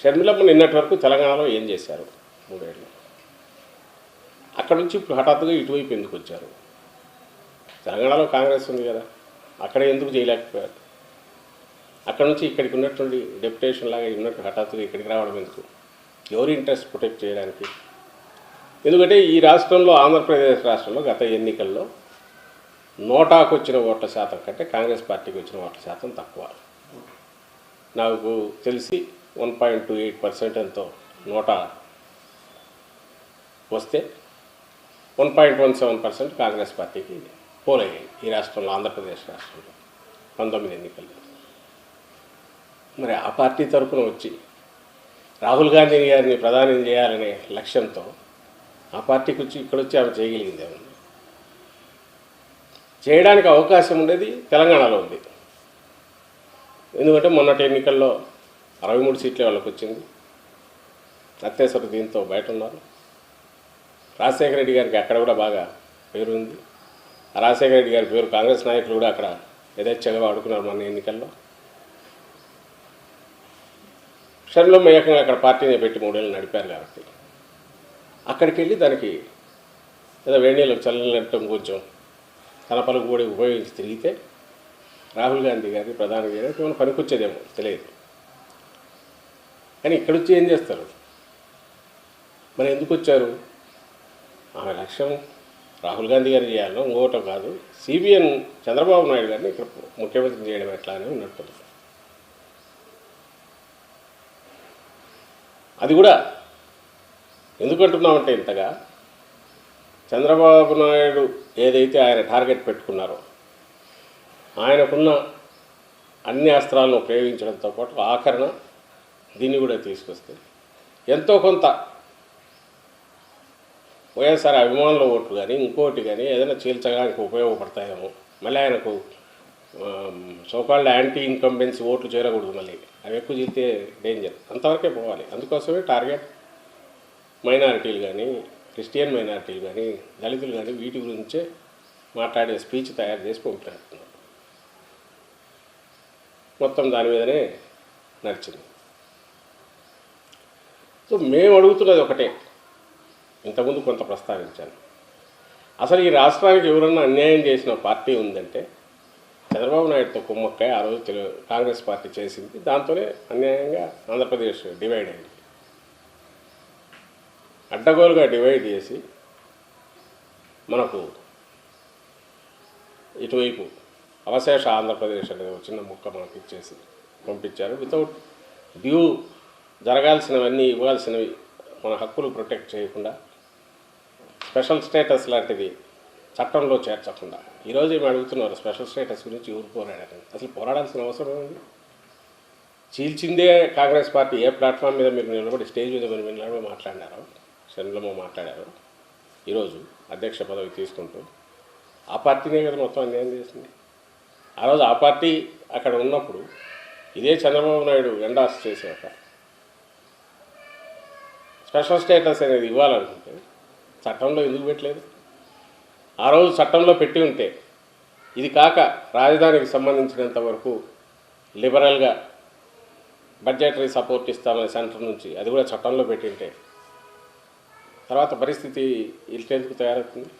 షర్మిలమ్మ నిన్నటి వరకు తెలంగాణలో ఏం చేశారు? మూడేళ్ళు. అక్కడ నుంచి ఇప్పుడు హఠాత్తుగా ఇటువైపు ఎందుకు వచ్చారు? తెలంగాణలో కాంగ్రెస్ ఉంది కదా అక్కడ ఎందుకు చేయలేకపోయారు? అక్కడ నుంచి ఇక్కడికి ఉన్నటువంటి డెప్యుటేషన్ లాగా ఉన్నట్టు హఠాత్తుగా ఇక్కడికి రావడం ఎందుకు? ఎవరి ఇంట్రెస్ట్ ప్రొటెక్ట్ చేయడానికి? ఎందుకంటే ఈ రాష్ట్రంలో ఆంధ్రప్రదేశ్ రాష్ట్రంలో గత ఎన్నికల్లో నోటాకు వచ్చిన ఓట్ల శాతం కంటే కాంగ్రెస్ పార్టీకి వచ్చిన ఓట్ల శాతం తక్కువ. నాకు తెలిసి one point two eight percent ఎంతో నూట వస్తే one point one seven percent Congress పార్టీకి పోలయ్యాయి ఈ రాష్ట్రంలో ఆంధ్రప్రదేశ్ రాష్ట్రంలో. పంతొమ్మిది ఎన్నికల్లో మరి ఆ పార్టీ తరఫున వచ్చి రాహుల్ గాంధీ గారిని ప్రధానం చేయాలనే లక్ష్యంతో ఆ పార్టీకి వచ్చి ఇక్కడ వచ్చి ఆమె చేయగలిగింది ఏమన్నా? చేయడానికి అవకాశం ఉండేది తెలంగాణలో ఉంది. ఎందుకంటే మొన్నటి ఎన్నికల్లో అరవై మూడు సీట్లే వాళ్ళకి వచ్చింది అత్యవసర దీంతో బయట ఉన్నారు రాజశేఖర రెడ్డి గారికి అక్కడ కూడా బాగా పేరు ఉంది రాజశేఖర రెడ్డి గారి పేరు కాంగ్రెస్ నాయకులు కూడా అక్కడ యథేచ్ఛగా వాడుకున్నారు మన ఎన్నికల్లో. షర్మిలమ్మ మేకంగా అక్కడ పార్టీని పెట్టి మూడేళ్ళు నడిపారు కాబట్టి. అక్కడికి వెళ్ళి దానికి ఏదో వేణీలకు చల్లనట్టం కొంచెం తన పలుకు కూడా ఉపయోగించి తిరిగితే రాహుల్ గాంధీ గారి ప్రధాని గారి ఏమైనా పనికొచ్చేదేమో తెలియదు. కానీ ఇక్కడ వచ్చి ఏం చేస్తారు? మరి ఎందుకు వచ్చారు ఆమె లక్ష్యం రాహుల్ గాంధీ గారిని చేయాలో ఇంకోటం కాదు. సిబిఎన్ చంద్రబాబు నాయుడు గారిని ఇక్కడ ముఖ్యమంత్రి చేయడం ఎట్లా అని ఉన్నట్టుంది అది కూడా ఎందుకంటున్నామంటే ఇంతగా? చంద్రబాబు నాయుడు ఏదైతే ఆయన టార్గెట్ పెట్టుకున్నారో ఆయనకున్న అన్ని అస్త్రాలను ఉపయోగించడంతో పాటు ఆఖరణ దీన్ని కూడా తీసుకొస్తే ఎంతో కొంత వైఎస్ఆర్ అభిమానుల ఓట్లు కానీ ఇంకోటి కానీ ఏదైనా చీల్చడానికి ఉపయోగపడతాయేమో. మళ్ళీ ఆయనకు సోకాల్డ్ యాంటీ ఇన్కంబెన్సీ ఓట్లు చేరకూడదు మళ్ళీ. అవి ఎక్కువ చీలితే డేంజర్ అంతవరకే పోవాలి. అందుకోసమే టార్గెట్ మైనారిటీలు కానీ క్రిస్టియన్ మైనారిటీలు కానీ దళితులు కానీ వీటి గురించే మాట్లాడే స్పీచ్ తయారు చేసి పంపినట్టున్నారు. మొత్తం దాని మీదనే నడిచింది. సో మేము అడుగుతున్నది ఒకటే. ఇంతకుముందు కొంత ప్రస్తావించాను. అసలు ఈ రాష్ట్రానికి ఎవరన్నా అన్యాయం చేసిన పార్టీ ఉందంటే చంద్రబాబు నాయుడుతో కుమ్మక్కాయ ఆ రోజు తెలు కాంగ్రెస్ పార్టీ చేసింది. దాంతోనే అన్యాయంగా ఆంధ్రప్రదేశ్ డివైడ్ అయింది. అడ్డగోలుగా డివైడ్ చేసి మనకు ఇటువైపు అవశేష ఆంధ్రప్రదేశ్ అనేది ఒక చిన్న ముక్క మనకి ఇచ్చేసి పంపించారు. వితౌట్ డ్యూ జరగాల్సినవన్నీ ఇవ్వాల్సినవి మన హక్కులు ప్రొటెక్ట్ చేయకుండా స్పెషల్ స్టేటస్ లాంటిది చట్టంలో చేర్చకుండా. ఈరోజు ఏమి అడుగుతున్నారు స్పెషల్ స్టేటస్ గురించి ఎవరు పోరాడారని. అసలు పోరాడాల్సిన అవసరం ఉంది చీల్చిందే కాంగ్రెస్ పార్టీ ఏ ప్లాట్ఫామ్ మీద మీరు నిలబడి స్టేజ్ మీద మీరు నిలబడి మాట్లాడినారో శరణులమ్మ మాట్లాడారు ఈరోజు అధ్యక్ష పదవి తీసుకుంటూ ఆ పార్టీనే కదా మొత్తం అన్యాయం చేసింది. ఆ రోజు ఆ పార్టీ అక్కడ ఉన్నప్పుడు ఇదే చంద్రబాబు నాయుడు ఎండాస్ చేశాక స్పెషల్ స్టేటస్ అనేది ఇవ్వాలనుకుంటే చట్టంలో ఎందుకు పెట్టలేదు? ఆ రోజు చట్టంలో పెట్టి ఉంటే ఇది కాక రాజధానికి సంబంధించినంత వరకు లిబరల్గా బడ్జెటరీ సపోర్ట్ ఇస్తామని సెంటర్ నుంచి అది కూడా చట్టంలో పెట్టింటే తర్వాత పరిస్థితి ఇల్టెందుకు తయారవుతుంది.